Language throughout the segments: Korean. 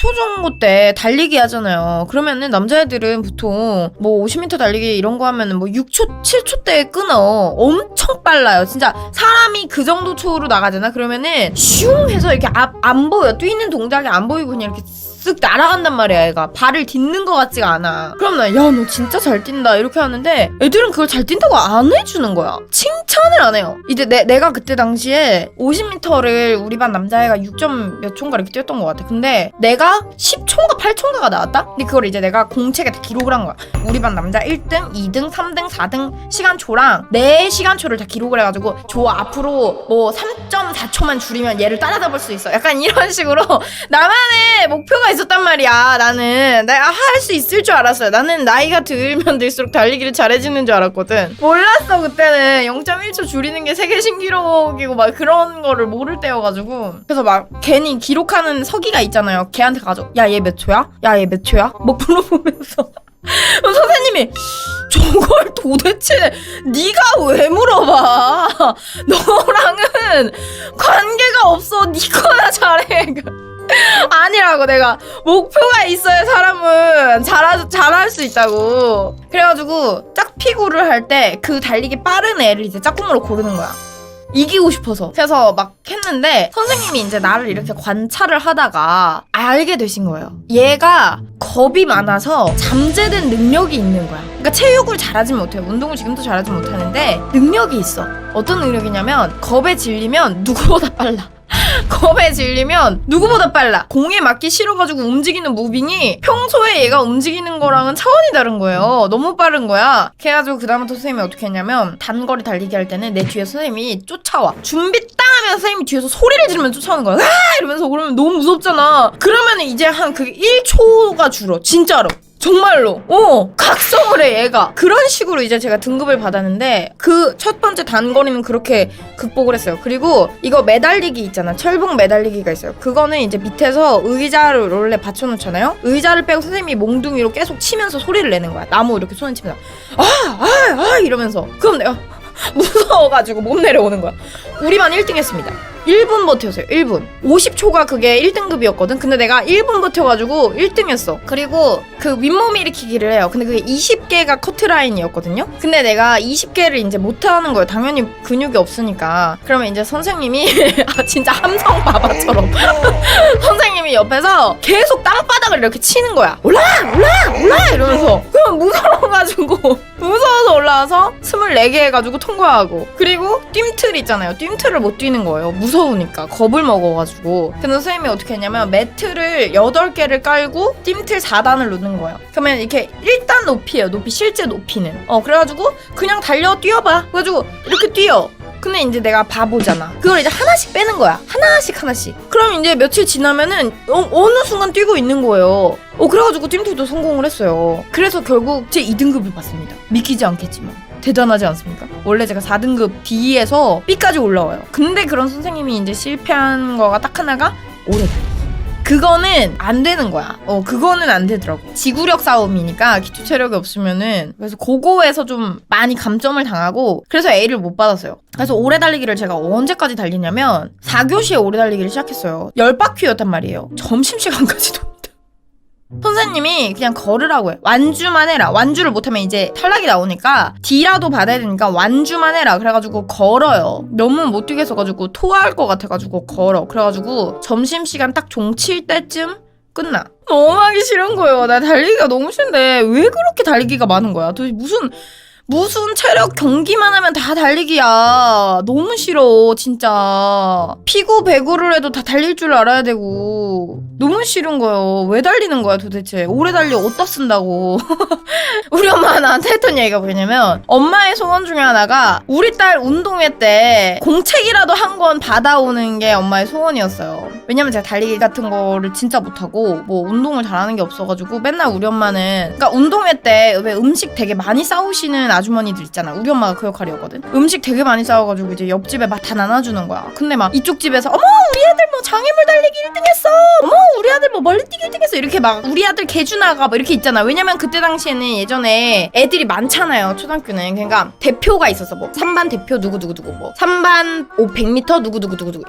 초중고 때 달리기 하잖아요. 그러면은 남자애들은 보통 뭐 50m 달리기 이런 거 하면은 뭐 6초, 7초 때 끊어. 엄청 빨라요. 진짜 사람이 그 정도 초로 나가잖아. 그러면은 슝 해서 이렇게 앞, 안 보여. 뛰는 동작이 안 보이고 그냥 이렇게 쓱 날아간단 말이야, 얘가. 발을 딛는 것 같지가 않아. 그럼 나, 야, 너 진짜 잘 뛴다. 이렇게 하는데, 애들은 그걸 잘 뛴다고 안 해주는 거야. 칭찬을 안 해요. 이제 내, 내가 그때 당시에 50m를 우리 반 남자애가 6점 몇 초인가 이렇게 뛰었던 것 같아. 근데 내가 10초인가 8초인가가 나왔다? 근데 그걸 이제 내가 공책에 다 기록을 한 거야. 우리 반 남자 1등, 2등, 3등, 4등 시간초랑 내 시간초를 다 기록을 해가지고, 저 앞으로 뭐 3.4초만 줄이면 얘를 따라잡을 수 있어. 약간 이런 식으로 나만의 목표가 있었단 말이야. 나는 내가 할 수 있을 줄 알았어요. 나는 나이가 들면 들수록 달리기를 잘해지는 줄 알았거든. 몰랐어 그때는 0.1초 줄이는 게 세계 신기록이고 막 그런 거를 모를 때여가지고 그래서 막 괜히 기록하는 서기가 있잖아요. 걔한테 가져. 야얘 몇 초야? 야 얘 몇 초야? 뭐 물어보면서. 선생님이 저걸 도대체 네가 왜 물어봐? 너랑은 관계가 없어. 네 거나 잘해. 아니라고 내가 목표가 있어야 사람은 잘하, 잘할 수 있다고 그래가지고 짝피구를 할 때 그 달리기 빠른 애를 이제 짝꿍으로 고르는 거야 이기고 싶어서. 그래서 막 했는데 선생님이 이제 나를 이렇게 관찰을 하다가 알게 되신 거예요. 얘가 겁이 많아서 잠재된 능력이 있는 거야. 그러니까 체육을 잘하지 못해요. 운동을 지금도 잘하지 못하는데 능력이 있어. 어떤 능력이냐면 겁에 질리면 누구보다 빨라 겁에 질리면 누구보다 빨라. 공에 맞기 싫어가지고 움직이는 무빙이 평소에 얘가 움직이는 거랑은 차원이 다른 거예요. 너무 빠른 거야. 그래가지고 그다음부터 선생님이 어떻게 했냐면 단거리 달리기 할 때는 내 뒤에 선생님이 쫓아와. 준비 땅 하면 선생님이 뒤에서 소리를 지르면 쫓아오는 거야. 아! 이러면서 그러면 너무 무섭잖아. 그러면 이제 한 그게 1초가 줄어. 진짜로. 정말로? 어. 각성을 해 얘가. 그런 식으로 이제 제가 등급을 받았는데 그 첫 번째 단거리는 그렇게 극복을 했어요. 그리고 이거 매달리기 있잖아. 철봉 매달리기가 있어요. 그거는 이제 밑에서 의자를 원래 받쳐놓잖아요. 의자를 빼고 선생님이 몽둥이로 계속 치면서 소리를 내는 거야. 나무 이렇게 손에 치면서. 아 아 아 이러면서. 그럼 내가 무서워가지고 못 내려오는 거야. 우리 반 1등 했습니다 1분 버텨서요 1분. 50초가 그게 1등급이었거든? 근데 내가 1분 버텨가지고 1등 했어. 그리고 그 윗몸 일으키기를 해요. 근데 그게 20개가 커트라인이었거든요? 근데 내가 20개를 이제 못하는 거예요. 당연히 근육이 없으니까. 그러면 이제 선생님이 아 진짜 함성 바바처럼. 선생님이 옆에서 계속 땅바닥을 이렇게 치는 거야. 올라 올라 올라 이러면서. 그럼 무서워가지고 무서워서 올라와서 24개 해가지고 통과하고. 그리고 뜀틀 있잖아요. 뜀틀을 못 뛰는 거예요. 무서우니까. 겁을 먹어가지고. 근데 선생님이 어떻게 했냐면 매트를 8개를 깔고 뜀틀 4단을 놓는 거예요. 그러면 이렇게 1단 높이에요. 높이 실제 높이는. 어 그래가지고 그냥 달려 뛰어봐. 그래가지고 이렇게 뛰어 근데 이제 내가 바보잖아. 그걸 이제 하나씩 빼는 거야. 하나씩 하나씩. 그럼 이제 며칠 지나면은 어, 느 순간 뛰고 있는 거예요. 어 그래가지고 찜투도 성공을 했어요. 그래서 결국 제 2등급을 받습니다. 믿기지 않겠지만. 대단하지 않습니까? 원래 제가 4등급 D에서 B까지 올라와요. 근데 그런 선생님이 이제 실패한 거가 딱 하나가 오래. 그거는 안 되는 거야. 어, 그거는 안 되더라고. 지구력 싸움이니까 기초 체력이 없으면은 그래서 그거에서 좀 많이 감점을 당하고 그래서 A를 못 받았어요. 그래서 오래 달리기를 제가 언제까지 달리냐면 4교시에 오래 달리기를 시작했어요. 10바퀴였단 말이에요. 점심시간까지도. 선생님이 그냥 걸으라고 해. 완주만 해라. 완주를 못하면 이제 탈락이 나오니까 D라도 받아야 되니까 완주만 해라. 그래가지고 걸어요. 너무 못 뛰겠어가지고 토할 것 같아가지고 걸어. 그래가지고 점심시간 딱 종칠 때쯤 끝나. 너무 하기 싫은 거예요. 나 달리기가 너무 싫은데 왜 그렇게 달리기가 많은 거야? 도대체 무슨 무슨 체력 경기만 하면 다 달리기야. 너무 싫어, 진짜. 피구, 배구를 해도 다 달릴 줄 알아야 되고. 너무 싫은 거예요. 왜 달리는 거야, 도대체. 오래 달려 어디다 쓴다고. 우리 엄마가 나한테 했던 얘기가 뭐냐면, 엄마의 소원 중에 하나가, 우리 딸 운동회 때 공책이라도 한 권 받아오는 게 엄마의 소원이었어요. 왜냐면 제가 달리기 같은 거를 진짜 못하고, 뭐 운동을 잘하는 게 없어가지고, 맨날 우리 엄마는, 그러니까 운동회 때 왜 음식 되게 많이 싸우시는 아주머니들 있잖아. 우리 엄마가 그 역할이었거든. 음식 되게 많이 싸워가지고 이제 옆집에 막 다 나눠주는 거야. 근데 막 이쪽 집에서 어머 우리 아들 뭐 장애물 달리기 1등 했어. 어머 우리 아들 뭐 멀리뛰기 1등 했어. 이렇게 막 우리 아들 개주나가 뭐 이렇게 있잖아. 왜냐면 그때 당시에는 예전에 애들이 많잖아요. 초등학교는 그러니까 대표가 있었어. 뭐 3반 대표 누구 누구 누구 뭐 3반 500m 누구 누구 누구 누구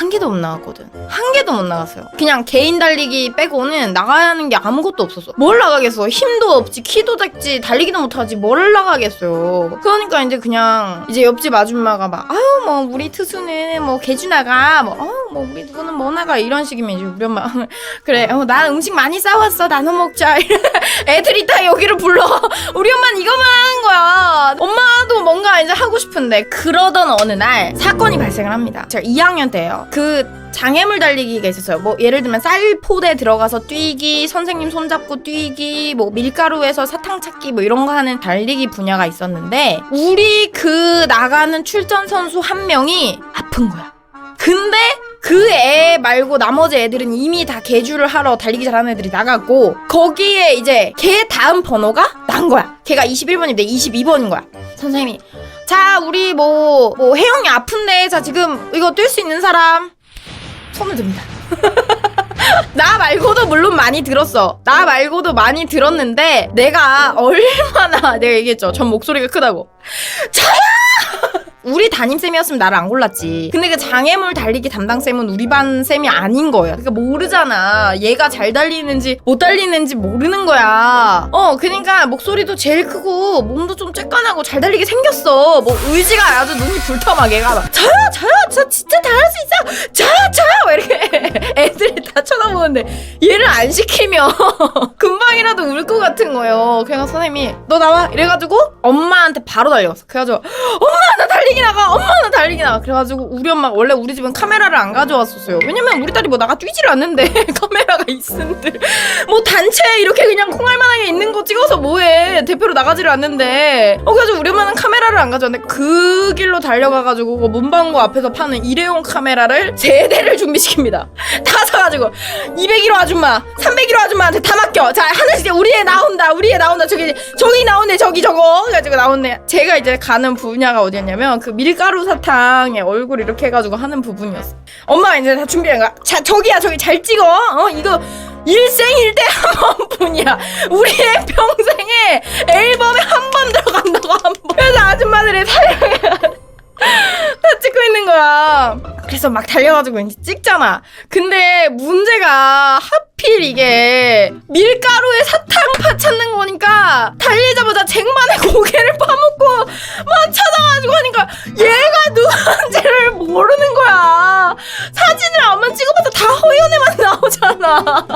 한 개도 못 나갔거든. 한 개도 못 나갔어요. 그냥 개인 달리기 빼고는 나가는 게 아무것도 없었어. 뭘 나가겠어? 힘도 없지, 키도 작지, 달리기도 못하지, 뭘 나가겠어요. 그러니까 이제 그냥 이제 옆집 아줌마가 막 아유 뭐 우리 투수는 뭐 개주 나가, 뭐 아유 뭐 우리 누구는 뭐 나가 이런 식이면 이제 우리 엄마 그래, 어, 나 음식 많이 싸왔어, 나눠 먹자. 애들이 다 여기를 불러. 우리 엄마는 이거만 하는 거야. 엄마도 뭔가 이제 하고 싶은데 그러던 어느 날 사건이 발생을 합니다. 제가 2학년 때예요. 그 장애물 달리기가 있었어요. 뭐 예를 들면 쌀포대 들어가서 뛰기, 선생님 손잡고 뛰기, 뭐 밀가루에서 사탕 찾기 뭐 이런 거 하는 달리기 분야가 있었는데 우리 그 나가는 출전 선수 한 명이 아픈 거야. 근데 그 애 말고 나머지 애들은 이미 다 개주를 하러 달리기 잘하는 애들이 나갔고 거기에 이제 걔 다음 번호가 난 거야. 걔가 21번인데 22번인 거야. 선생님이 자 우리 뭐, 뭐 혜영이 아픈데 자 지금 이거 뛸 수 있는 사람 손을 듭니다. 나 말고도 물론 많이 들었어. 나 말고도 많이 들었는데 내가 얼마나 내가 얘기했죠. 전 목소리가 크다고. 저야! 우리 담임쌤이었으면 나를 안 골랐지. 근데 그 장애물 달리기 담당쌤은 우리 반 쌤이 아닌 거예요. 그러니까 모르잖아. 얘가 잘 달리는지 못 달리는지 모르는 거야. 어, 그러니까 목소리도 제일 크고 몸도 좀 쬐깐하고 잘 달리게 생겼어. 뭐 의지가 아주 눈이 불타 막 얘가 막 저요 저요 저 진짜 잘할 수 있어요. 저요 저요 막 이렇게 애들이 다 쳐다보는데 얘를 안 시키면 금방 이라도 울 것 같은 거예요. 그래서 선생님이 너 나와 이래가지고 엄마한테 바로 달려갔어. 그래가지고 엄마 나 달리기 나가 엄마 나 달리기 나가 그래가지고 우리 엄마 원래 우리 집은 카메라를 안 가져왔었어요. 왜냐면 우리 딸이 뭐 나가 뛰지를 않는데 카메라가 있는데 뭐 단체 이렇게 그냥 콩알만하게 있는 거 찍어서 뭐해 대표로 나가지를 않는데 어 그래서 우리 엄마는 카메라를 안 가져왔는데 그 길로 달려가가지고 그 문방구 앞에서 파는 일회용 카메라를 세 대를 준비시킵니다. 다 사가지고 201호 아줌마, 301호 아줌마한테 다 맡겨. 자 하나씩 우리 애 나온다, 우리 애 나온다. 저기 저기 나오네, 저기 저거. 그래가지고 나오네. 제가 이제 가는 분야가 어디였냐면 그 밀가루 사탕에 얼굴 이렇게 해가지고 하는 부분이었어. 엄마가 이제 다 준비한 거야. 자 저기야, 저기 잘 찍어. 어 이거. 일생일대 한 번뿐이야. 우리의 평생에 앨범에 한 번 들어간다고 한 번. 그래서 아줌마들이 사랑해. 다 찍고 있는 거야. 그래서 막 달려가지고 이제 찍잖아. 근데 문제가 하필 이게 밀가루에 사탕 파 찾는 거니까 달리자마자 쟁반에 고개를 파묻고 막 찾아가지고 하니까 얘가 누군지를 모르는 거야. 사진을 안만 찍어봐도 다 허연에만 나오잖아.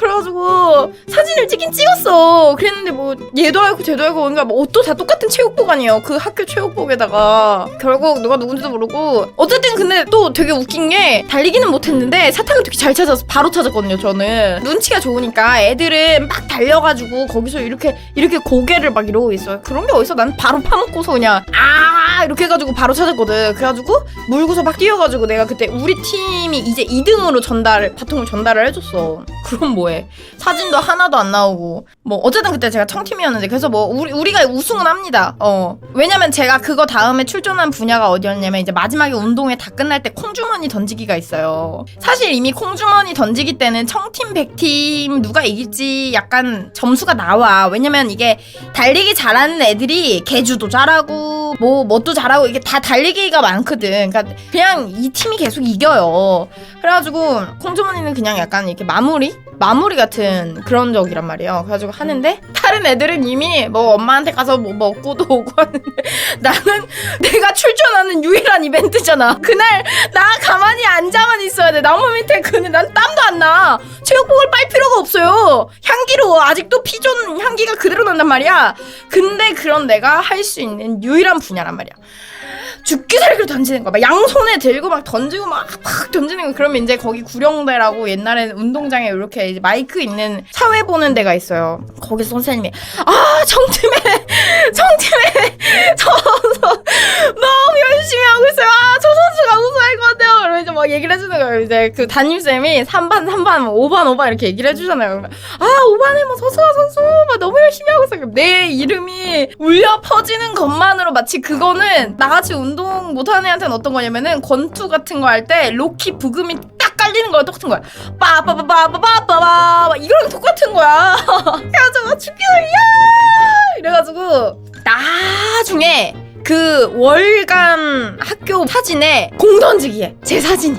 그래가지고 사진을 찍긴 찍었어. 그랬는데 뭐 얘도 알고 쟤도 알고 그러니까 뭐 옷도 다 똑같은 체육복 아니에요. 그 학교 체육복에다가 결국 누가 누군지도 모르고 어쨌든 근데 또 되게 웃긴 게 달리기는 못했는데 사탕을 되게 잘 찾아서 바로 찾았거든요. 저는 눈치가 좋으니까 애들은 막 달려가지고 거기서 이렇게 이렇게 고개를 막 이러고 있어요. 그런 게 어딨어? 난 바로 파먹고서 그냥 아 이렇게 해가지고 바로 찾았거든. 그래가지고 물고서 막 뛰어가지고 내가 그때 우리 팀이 이제 2등으로 전달 바통을 전달을 해줬어. 그럼 뭐 해? 사진도 하나도 안 나오고 뭐 어쨌든 그때 제가 청팀이었는데 그래서 뭐 우리 우리가 우승은 합니다. 어 왜냐면 제가 그거 다음에 출전한 분야가 어디였냐면 이제 마지막에 운동회 다 끝날 때 콩주머니 던지기가 있어요. 사실 이미 콩주머니 던지기 때는 청팀 백팀 누가 이길지 약간 점수가 나와. 왜냐면 이게 달리기 잘하는 애들이 개주도 잘하고 뭐 뭣도 잘하고 이게 다 달리기가 많거든. 그러니까 그냥 이 팀이 계속 이겨요. 그래가지고 콩주머니는 그냥 약간 이렇게 마무리 마무리 같은 그런 적이란 말이에요. 그래가지고 하는데 다른 애들은 이미 뭐 엄마한테 가서 뭐 먹고도 오고 하는데 나는 내가 출전하는 유일한 이벤트잖아. 그날 나 가만히 앉아만 있어야 돼. 나무 밑에 그는 난 땀도 안 나. 체육복을 빨 필요가 없어요. 향기로워. 아직도 피존 향기가 그대로 난단 말이야. 근데 그런 내가 할 수 있는 유일한 분야란 말이야. 죽기 살기로 던지는 거. 막 양손에 들고 막 던지고 막 팍 던지는 거. 그러면 이제 거기 구령대라고 옛날에는 운동장에 이렇게 마이크 있는 사회 보는 데가 있어요. 거기 선생님이 아 정팀에 정팀에 저 선수 너무 열심히 하고 막 얘기를 해주는 거예요. 이제 그 담임쌤이 3반 3반 5반 5반 이렇게 얘기를 해주잖아요. 아 5반에 뭐 서수아 선수 막 너무 열심히 하고 있어요. 내 이름이 울려 퍼지는 것만으로 마치 그거는 나같이 운동 못하는 애한테는 어떤 거냐면은 권투 같은 거 할 때 로키 부금이 딱 깔리는 거랑 똑같은 거야. 빠빠빠빠빠빠빠 이거랑 똑같은 거야. 그래가지고 죽기 살야 이래가지고 나중에 그 월간 학교 사진에 공 던지기에 제 사진이